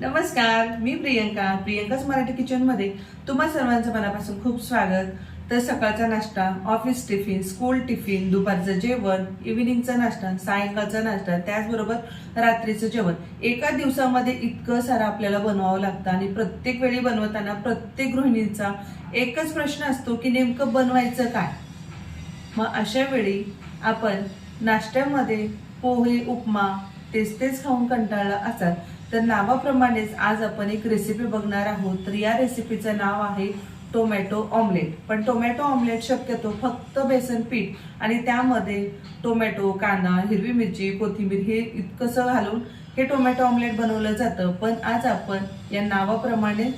नमस्कार मी प्रियंका प्रियंकाच मराठी किचनमध्ये तुम्हा सर्वांचं मनापासून खूप स्वागत. तर सकाळचा नाश्ता ऑफिस टिफिन स्कूल टिफिन दुपारचं जेवण इव्हिनिंगचा नाश्ता सायंकाळचा नाश्ता त्याचबरोबर रात्रीचं जेवण. एका दिवसामध्ये इतकं सारं आपल्याला बनवावं लागतं आणि प्रत्येक वेळी बनवताना प्रत्येक गृहिणींचा एकच प्रश्न असतो की नेमकं बनवायचं काय? मग अशा वेळी आपण नाश्त्यामध्ये पोहे उपमा तेच तेच खाऊन कंटाळला असाल तर नावाप्रमाणेच आज आपण एक रेसिपी बघणार आहोत. तर या रेसिपीचं नाव आहे टोमॅटो ऑमलेट पण टोमॅटो ऑमलेट शक्यतो फक्त बेसन पीठ आणि त्यामध्ये टोमॅटो कांदा हिरवी मिरची कोथिंबीर हे इतकंसं घालून हे टोमॅटो ऑमलेट बनवलं जातं. पण आज आपण या नावाप्रमाणे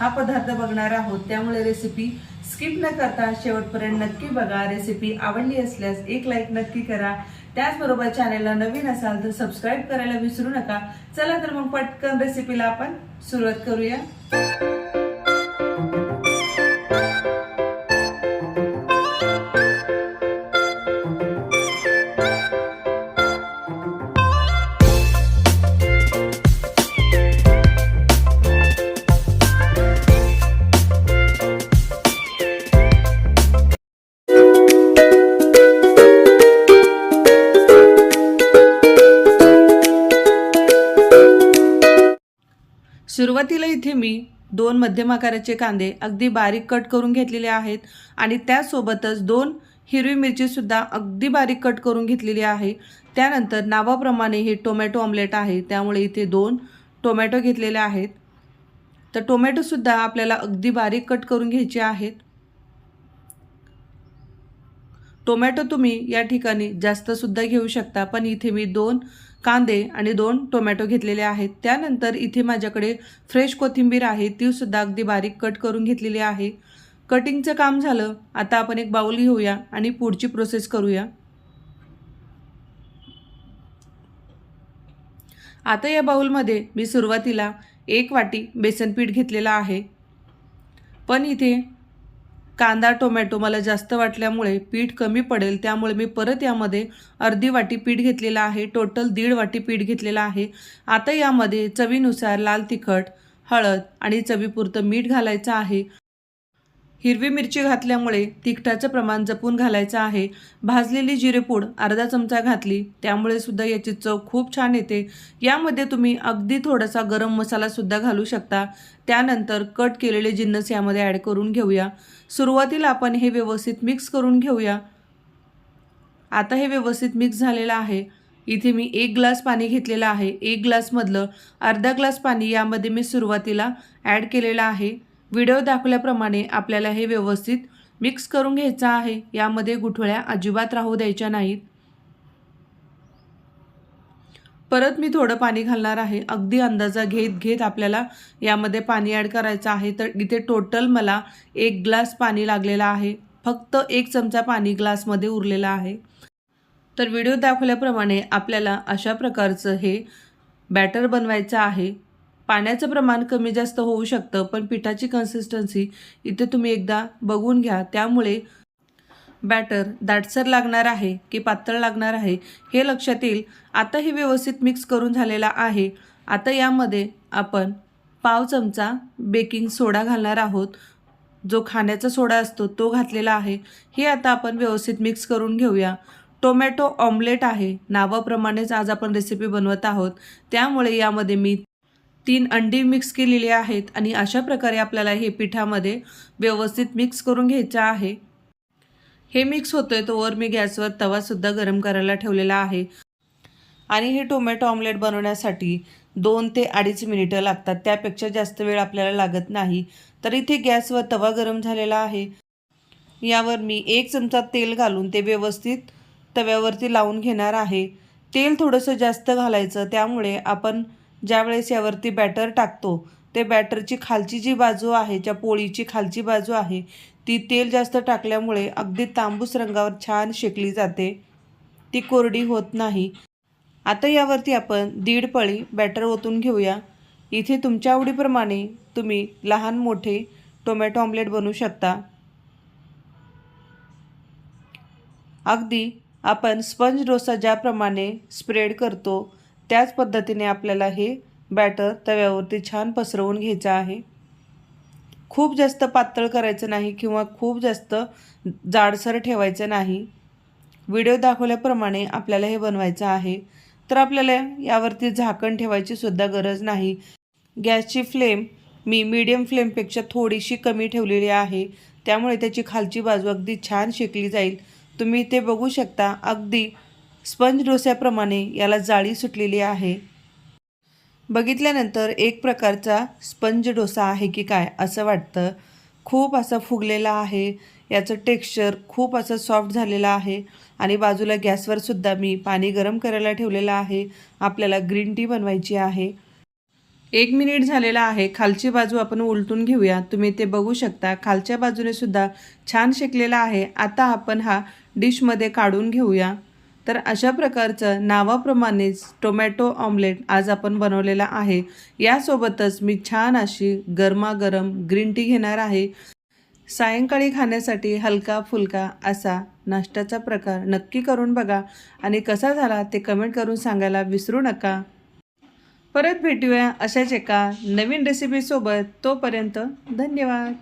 हा पदार्थ बघणार आहोत. त्यामुळे रेसिपी स्किप न करता शेवटपर्यंत नक्की बघा. रेसिपी आवडली असल्यास एक लाईक नक्की करा. त्याचबरोबर चॅनेलला नवीन असाल तर सबस्क्राईब करायला विसरू नका. चला तर मग पटकन रेसिपीला आपण सुरुवात करूया. सुरुवातीला इथे मी दोन मध्यम आकाराचे कांदे अगदी बारीक कट करून घेतलेले आहेत आणि त्यासोबतच दोन हिरवी मिरचीसुद्धा अगदी बारीक कट करून घेतलेली आहे. त्यानंतर नावाप्रमाणे हे टोमॅटो ऑमलेट आहे. त्यामुळे इथे दोन टोमॅटो घेतलेले आहेत. तर टोमॅटोसुद्धा आपल्याला अगदी बारीक कट करून घ्यायचे आहेत. टोमॅटो तुम्ही या ठिकाणी जास्तसुद्धा घेऊ शकता पण इथे मी दोन कांदे आणि दोन टोमॅटो घेतलेले आहेत. त्यानंतर इथे माझ्याकडे फ्रेश कोथिंबीर आहे ती सुद्धा अगदी बारीक कट करून घेतलेली आहे. कटिंगचं काम झालं. आता आपण एक बाऊल घेऊया आणि पुढची प्रोसेस करूया. आता या बाउलमध्ये मी सुरुवातीला एक वाटी बेसन पीठ घेतलेलं आहे. पण इथे कांदा टोमॅटो मला जास्त वाटल्यामुळे पीठ कमी पडेल त्यामुळे मी परत यामध्ये अर्धी वाटी पीठ घेतलेलं आहे टोटल दीड वाटी पीठ घेतलेलं आहे. आता यामध्ये चवीनुसार लाल तिखट हळद आणि चवीपुरतं मीठ घालायचं आहे. हिरवी मिरची घातल्यामुळे तिखटाचं प्रमाण जपून घालायचं आहे. भाजलेली जिरेपूड अर्धा चमचा घातली. त्यामुळे सुद्धा याची चव खूप छान येते. यामध्ये तुम्ही अगदी थोडासा गरम मसालासुद्धा घालू शकता. त्यानंतर कट केलेले जिन्नस यामध्ये ॲड करून घेऊया. सुरुवातीला आपण हे व्यवस्थित मिक्स करून घेऊया. आता हे व्यवस्थित मिक्स झालेलं आहे. इथे मी एक ग्लास पाणी घेतलेलं आहे. एक ग्लासमधलं अर्धा ग्लास पाणी यामध्ये मी सुरुवातीला ॲड केलेलं आहे. व्हिडिओ दाखवल्याप्रमाणे आपल्याला हे व्यवस्थित मिक्स करून घ्यायचं आहे. यामध्ये गुठळ्या अजिबात राहू द्यायच्या नाहीत. परत मी थोडं पाणी घालणार आहे. अगदी अंदाजा घेत घेत आपल्याला यामध्ये पाणी ॲड करायचं आहे. तर इथे टोटल मला एक ग्लास पाणी लागलेलं आहे. फक्त एक चमचा पाणी ग्लासमध्ये उरलेला आहे. तर व्हिडिओ दाखवल्याप्रमाणे आपल्याला अशा प्रकारचं हे बॅटर बनवायचं आहे. पाण्याचं प्रमाण कमी जास्त होऊ शकतं पण पिठाची कन्सिस्टन्सी इथे तुम्ही एकदा बघून घ्या. त्यामुळे बॅटर दाटसर लागणार आहे की पातळ लागणार आहे हे लक्षात येईल. आता हे व्यवस्थित मिक्स करून झालेला आहे. आता यामध्ये आपण पाव चमचा बेकिंग सोडा घालणार आहोत. जो खाण्याचा सोडा असतो तो घातलेला आहे. हे आता आपण व्यवस्थित मिक्स करून घेऊया. टोमॅटो ऑमलेट आहे. नावाप्रमाणेच आज आपण रेसिपी बनवत आहोत. त्यामुळे यामध्ये मी तीन अंडी मिक्स केलेली आहेत आणि अशा प्रकारे आपल्याला हे पिठामध्ये व्यवस्थित मिक्स करून घ्यायचं आहे. हे मिक्स होतोय तोवर मी गॅसवर तवासुद्धा गरम करायला ठेवलेला आहे. आणि हे टोमॅटो ऑमलेट बनवण्यासाठी दोन ते अडीच मिनिटं लागतात. त्यापेक्षा जास्त वेळ आपल्याला लागत नाही. तर इथे गॅसवर तवा गरम झालेला आहे. यावर मी एक चमचा तेल घालून ते व्यवस्थित तव्यावरती लावून घेणार आहे. तेल थोडंसं जास्त घालायचं त्यामुळे आपण ज्यावेळेस यावरती बॅटर टाकतो ते बॅटरची खालची जी बाजू आहे ज्या पोळीची खालची बाजू आहे ती तेल जास्त टाकल्यामुळे अगदी तांबूस रंगावर छान शेकली जाते. ती कोरडी होत नाही. आता यावरती आपण दीड पळी बॅटर ओतून घेऊया. इथे तुमच्या आवडीप्रमाणे तुम्ही लहान मोठे टोमॅटो ऑमलेट बनवू शकता. अगदी आपण स्पंज डोसा ज्याप्रमाणे स्प्रेड करतो त्याच पद्धतीने आपल्याला हे बॅटर तव्यावरती छान पसरवून घ्यायचं आहे. खूप जास्त पातळ करायचं नाही किंवा खूप जास्त जाडसर ठेवायचं नाही. व्हिडिओ दाखवल्याप्रमाणे आपल्याला हे बनवायचं आहे. तर आपल्याला यावरती झाकण ठेवायची सुद्धा गरज नाही. गॅसची फ्लेम मी मीडियम फ्लेमपेक्षा थोडीशी कमी ठेवलेली आहे. त्यामुळे त्याची खालची बाजू अगदी छान शेकली जाईल. तुम्ही ते बघू शकता. अगदी स्पंज डोस्याप्रमाणे याला जाळी सुटलेली आहे. बघितल्यानंतर एक प्रकारचा स्पंज डोसा आहे की काय असं वाटतं. खूप असा फुगलेला आहे. याचं टेक्स्चर खूप असं सॉफ्ट झालेलं आहे. आणि बाजूला गॅसवर सुद्धा मी पाणी गरम करायला ठेवलेलं आहे. आपल्याला ग्रीन टी बनवायची आहे. एक मिनिट झालेला आहे. खालची बाजू आपण उलटून घेऊया. तुम्ही ते बघू शकता. खालच्या बाजूने सुद्धा छान शेकलेला आहे. आता आपण हा डिशमध्ये काढून घेऊया. तर अशा प्रकारचं नावाप्रमाणेच टोमॅटो ऑमलेट आज आपण बनवलेला आहे. यासोबतच मी छान अशी गरमागरम ग्रीन टी घेणार आहे. सायंकाळी खाण्यासाठी हलका फुलका असा नाश्त्याचा प्रकार नक्की करून बघा. आणि कसा झाला ते कमेंट करून सांगायला विसरू नका. परत भेटूया अशाच एका नवीन रेसिपीसोबत तोपर्यंत धन्यवाद.